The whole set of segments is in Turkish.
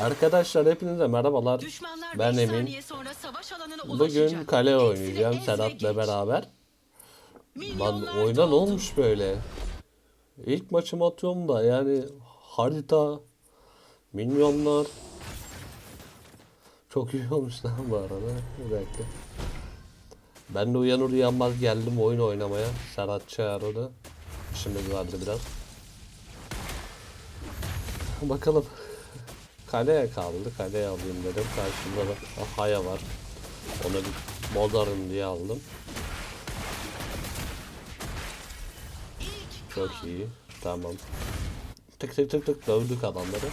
Arkadaşlar hepinize merhabalar. Düşmanlar Ben 5 Emin. Bugün kale oynayacağım geç. beraber. Lan oyuna ne olmuş böyle? İlk maçımı atıyorum da yani harita, minyonlar çok iyi olmuş lan bu arada. Bir dakika. Ben de uyanır uyanmaz geldim oyun oynamaya. Serhat çağırdı. Şimdi vardı biraz. Bakalım. Kaleye kaldı. Kaleye alayım dedim. Karşımda da Haya var. Onu bir bozarım diye aldım. Çok iyi. Tamam. Tık tık tık tık dövdük adamları.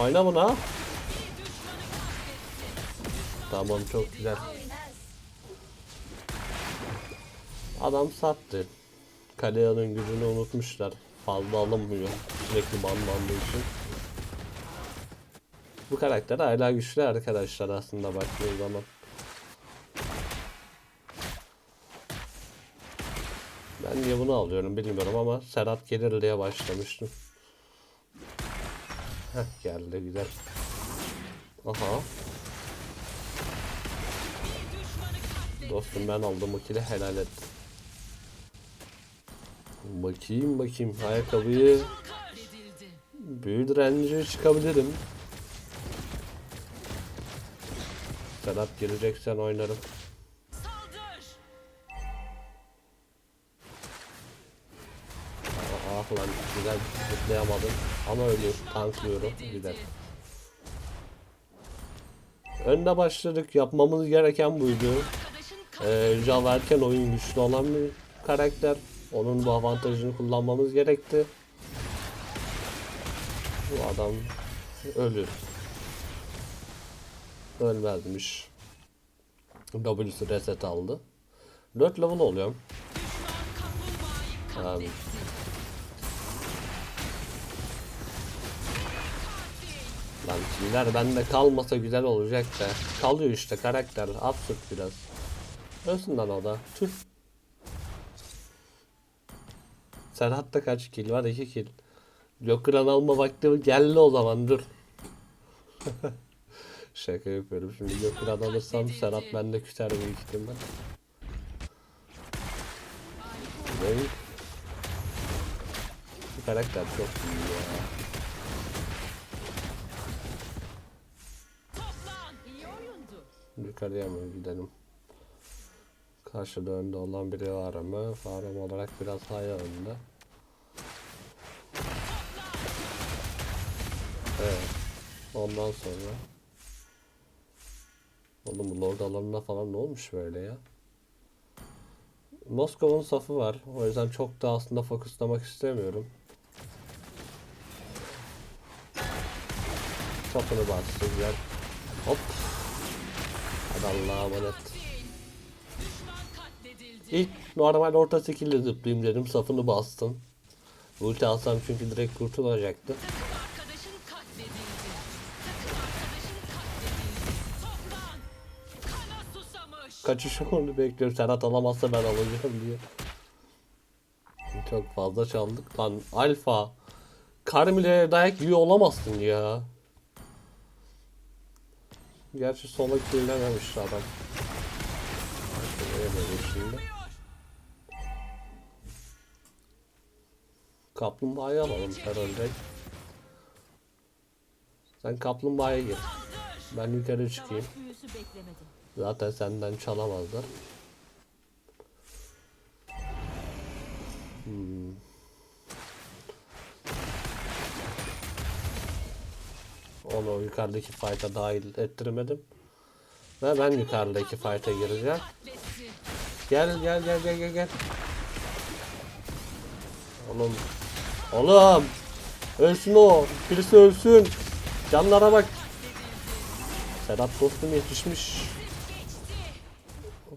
Oyna buna. Tamam çok güzel. Adam sattı. Kalea'nın gücünü unutmuşlar. Fazla alınmıyor. Sürekli banlandığı için. Bu karakter hala güçlü arkadaşlar aslında baktığı zaman. Ben niye bunu alıyorum bilmiyorum ama Serhat gelir diye başlamıştım. Heh geldi güzel. Aha. Dostum ben aldım o kili helal et. Bakayım bakayım ayakkabıyı büyü direnci çıkabilirim. Serhat gireceksen oynarım. Ah lan güzel zıplayamadım ama ölüyor tanklıyorum güzel. Önde başladık yapmamız gereken buydu. Ee, Java oyun güçlü olan bir karakter. Onun bu avantajını kullanmamız gerekti. Bu adam ölür. Ölmezmiş. W'su reset aldı. 4 level oluyorum. Abi. Lan killer bende kalmasa güzel olacak da. Kalıyor işte karakter. Absürt biraz. Ölsün lan o da. Tüh. Serhat'ta kaç kill var? 2 kill. Joker'an alma vakti geldi o zaman dur. Şaka yapıyorum. Şimdi Joker'an alırsam Serhat bende küser büyük ihtimal. Ne? Bu karakter çok iyi ya. Yukarıya mı gidelim? Karşıda önde olan biri var ama Farem olarak biraz haya önde. Evet. Ondan sonra Oğlum bu lord alanına falan ne olmuş böyle ya? Moskova'nın safı var. O yüzden çok da aslında fokuslamak istemiyorum. Topunu bastı güzel. Hop. Hadi Allah'a emanet. İlk normal orta skill'le zıplayayım dedim. Safını bastım. Ulti alsam çünkü direkt kurtulacaktı. Takım arkadaşın katledildi. Takım arkadaşın katledildi. Toplan. Kana susamış. Kaçış onu bekliyorum. Serhat alamazsa ben alacağım diye. Çok fazla çaldık. Lan alfa. Karmile dayak yiyor olamazsın ya. Gerçi sola kirlememiş adam. Kaplumbağayı alalım herhalde. Sen kaplumbağaya gir. Ben yukarı çıkayım. Zaten senden çalamazlar. Hmm. Onu yukarıdaki fight'a dahil ettirmedim. Ve ben yukarıdaki fight'a gireceğim. Gel gel gel gel gel gel. Oğlum. Oğlum. Ölsün o. Birisi ölsün. Canlara bak. Sedat dostum yetişmiş.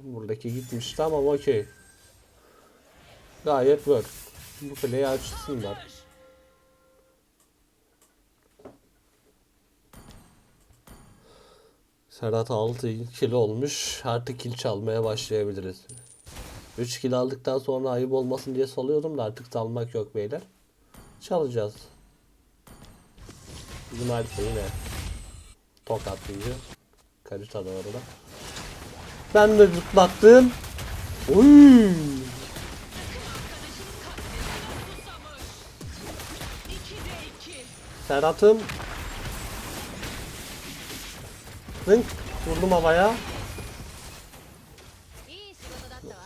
Buradaki gitmiş tamam okey. Gayet work. Bu kuleyi açsınlar. Serhat 6 kilo olmuş. Artık kill çalmaya başlayabiliriz. 3 kill aldıktan sonra ayıp olmasın diye salıyordum da artık salmak yok beyler. Çalacağız. Bizim Alfa yine tokatlayıcı. Karita da orada. Ben de zıplattım. Oy. Serhat'ım. Zınk. Vurdum havaya.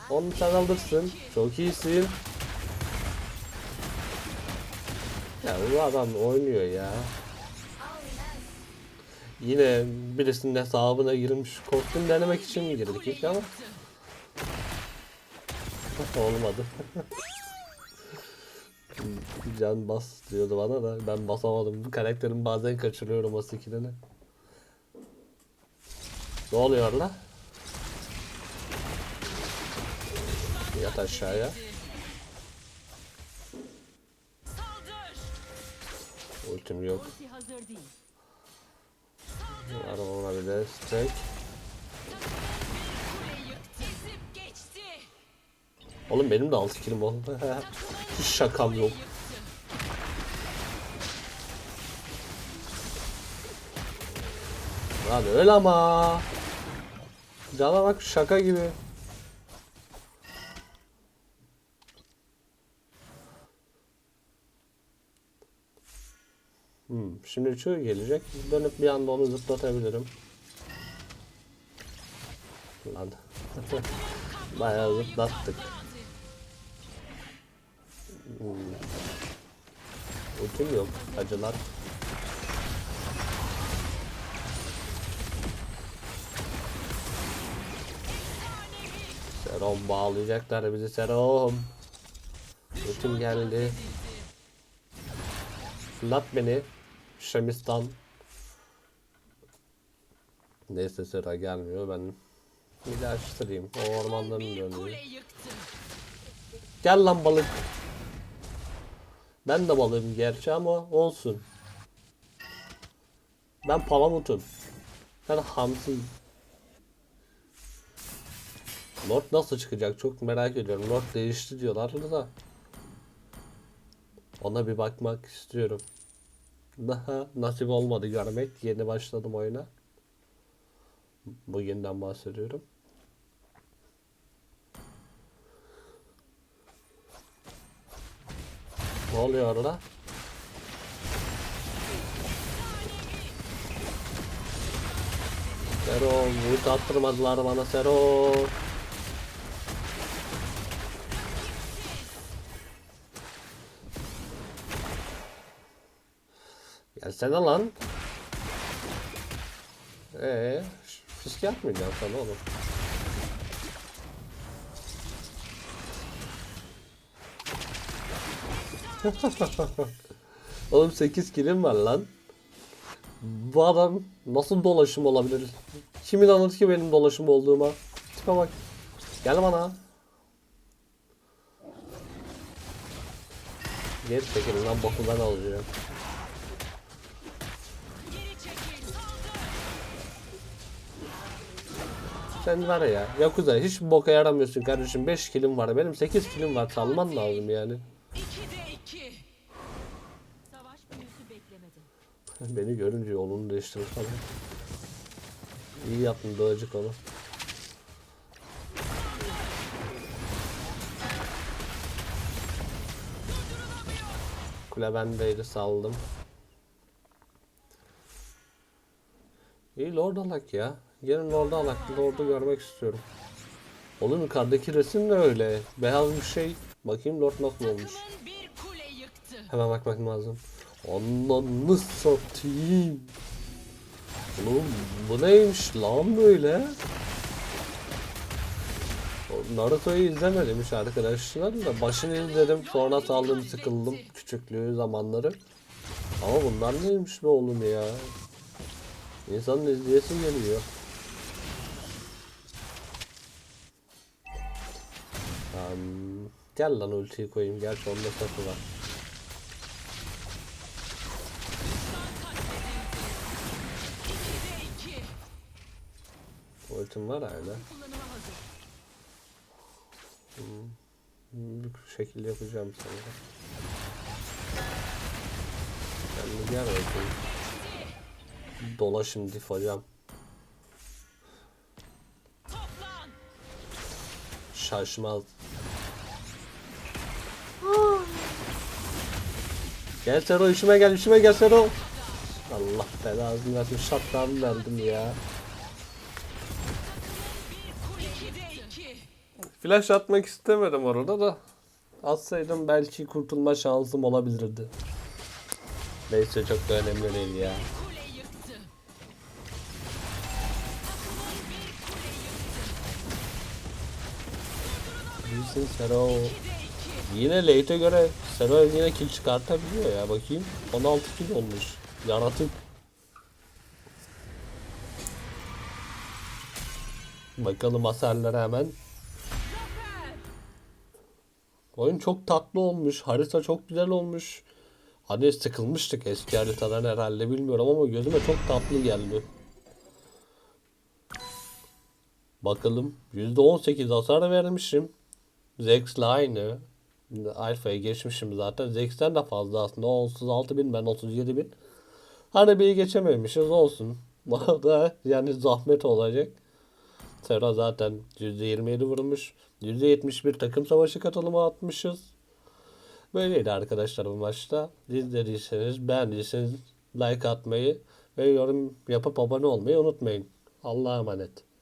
Onu sen alırsın. Çok iyisin. Ya bu adam oynuyor ya. Yine birisinin hesabına girmiş. Kostüm denemek için girdik ilk ama olmadı. Can bas diyordu bana da ben basamadım. Bu karakterin bazen kaçırıyorum o skillini. Ne oluyor la? Yat aşağıya. Ultim yok. Yıktı. Ezip geçti. Oğlum benim de 6 kilim oldu. Hiç şakam yok. Lan öyle ama. Cana bak şaka gibi. Hmm, şimdi şu gelecek. Dönüp bir anda onu zıplatabilirim. Lan. Bayağı zıplattık. Hmm. Ultim yok. Acılar. Serom bağlayacaklar bizi Serom. Ultim geldi. Fırlat beni. Şemistan. Neyse sıra gelmiyor ben. Bir de açtırayım. O ormanların dönüyor. Gel lan balık. Ben de balığım gerçi ama olsun. Ben palamutum. Ben hamsiyim. Lord nasıl çıkacak çok merak ediyorum. Lord değişti diyorlar da. Ona bir bakmak istiyorum. Daha nasip olmadı görmek. Yeni başladım oyuna. Bugünden bahsediyorum. Ne oluyor orada? Sero, vurdu attırmadılar bana Sero. Gelsene lan. Ee, fiske yapmayacağım sana oğlum. Oğlum 8 kilim var lan. Bu adam nasıl dolaşım olabilir? Kim inanır ki benim dolaşım olduğuma? Tipe bak. Gel bana. Geri çekilin lan boku ben alacağım. Sen var ya Yakuza hiç boka yaramıyorsun kardeşim 5 kilim var benim 8 kilim var salman lazım yani. Beni görünce yolunu değiştirir falan. İyi yaptın dağcık onu. Kule bendeydi saldım. İyi Lord alak ya. Gelin Lord'u alak. Lord'u görmek istiyorum. Oğlum yukarıdaki resim de öyle. Beyaz bir şey. Bakayım Lord nasıl olmuş. Hemen bakmak lazım. Ananı satayım. Oğlum bu neymiş lan böyle? Naruto'yu izlemedim arkadaşlar da başını izledim sonra saldım sıkıldım küçüklüğü zamanları. Ama bunlar neymiş be oğlum ya? İnsanın izleyesi geliyor. Gel lan ultiyi koyayım. Gerçi onda satı var. Ultim var hala. Hazır. Bir şekilde yapacağım sana. Gel bakayım. Dolaşım dif hocam. Şaşmaz. Gel Sero işime gel işime gel Sero. Allah belasını versin şattan verdim ya. Flash atmak istemedim orada da. Atsaydım belki kurtulma şansım olabilirdi. Neyse çok da önemli değil ya. İyisin Sero. Yine late'e göre Sero yine kill çıkartabiliyor ya bakayım. 16 kill olmuş. Yaratık. Bakalım hasarlara hemen. Oyun çok tatlı olmuş. Harita çok güzel olmuş. Hani sıkılmıştık eski haritadan herhalde bilmiyorum ama gözüme çok tatlı geldi. Bakalım. %18 hasar vermişim. Zex'le aynı. Alfa'ya geçmişim zaten. Zex'ten de fazla aslında. O 36 bin ben 37 bin. Hani bir geçememişiz olsun. Da yani zahmet olacak. Sera zaten %27 vurmuş. %71 takım savaşı katılımı atmışız. Böyleydi arkadaşlar bu maçta. İzlediyseniz, beğendiyseniz like atmayı ve yorum yapıp abone olmayı unutmayın. Allah'a emanet.